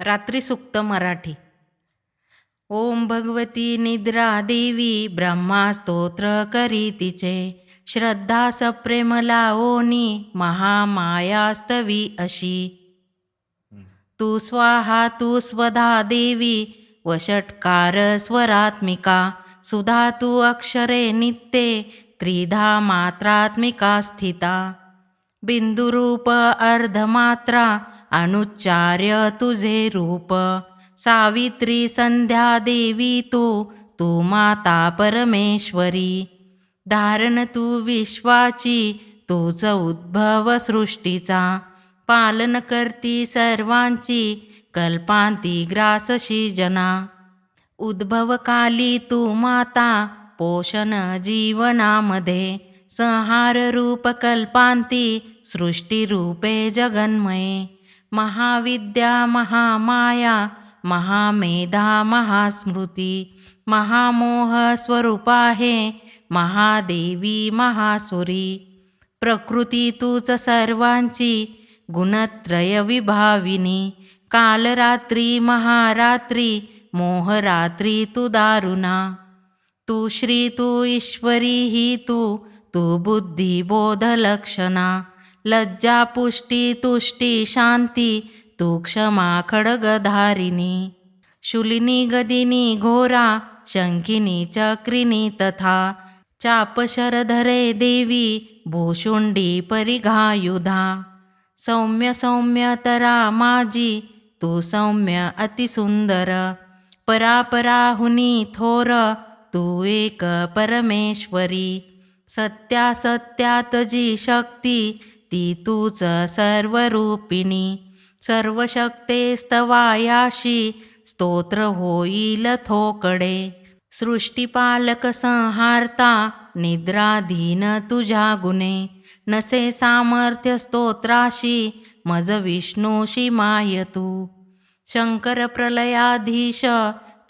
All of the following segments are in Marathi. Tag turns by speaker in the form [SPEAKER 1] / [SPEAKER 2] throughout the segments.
[SPEAKER 1] रात्री सुक्त मराठी. ओम भगवती निद्रा देवी ब्रह्मा स्तोत्र करी तिचे श्रद्धा सप्रेम लावोनी महामायास्तवी अशी. तू स्वाहा तू स्वधा देवी वषटकार स्वरात्मिका. सुधा तू अक्षरे नित्ये त्रिधा मात्रात्मिका स्थिता. बिंदुरूप अर्धमात्रा अनुच्चार्य तुझे रूप. सावित्री संध्या देवी तू तू माता परमेश्वरी. धारण तू विश्वाची तूच उद्भव सृष्टीचा. पालन करती सर्वांची कल्पांती ग्रासशी जना उद्भवकाली तू माता पोषण जीवनामध्ये. संहार रूप कल्पांती सृष्टीरूपे जगन्मये। महाविद्या महामाया महामेधा महास्मृती महामोह स्वरूप आहे महादेवी महासुरी। प्रकृती तूच सर्वांची गुणत्रय विभाविनी। कालरात्री महारात्री मोहरात्री तू दारुणा। तू श्री तू ईश्वरी ही तू तू बुद्धी बोध लक्षणा। लज्जा पुष्टी तुष्टी शांती तू क्षमा खडगधारिणी शुलिनी गदिनी घोरा शंखिनी चक्रिणी तथा चाप शरधरे देवी भूषुंडी परिघायुधा। सौम्य सौम्य तरा माझी तू सौम्य अतिसुंदर परापराहुनी थोर तू एक परमेश्वरी। सत्या सत्यात जी शक्ती ती तूच सर्वरूपिणी. सर्वशक्तेस्तवायाशी स्तोत्र होईल थोकडे. सृष्टीपालक संहार्ता निद्राधीन तुझ्या गुणे. नसे सामर्थ्य स्तोत्राशी मज विष्णूशी माय तू. शंकर प्रलयाधीश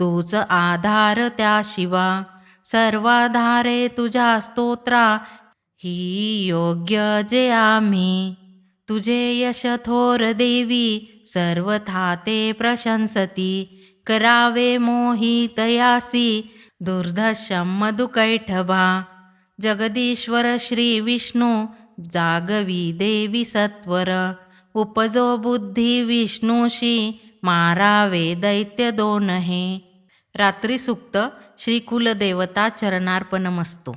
[SPEAKER 1] तूच आधार त्या शिवा. सर्वाधारे तुझ्या स्तोत्रा ही योग्य जे आम्ही. तुझे यश थोर देवी सर्वथा ते प्रशंसती. करावे मोहितयासी दुर्धशम मधुकैठभा जगदीश्वर श्री विष्णू जागवी देवी सत्वर. उपजो बुद्धी विष्णूशी मारावे दैत्य दोन हे रात्री सुक्त श्री कुलदेवता चरणार्पणमस्तू.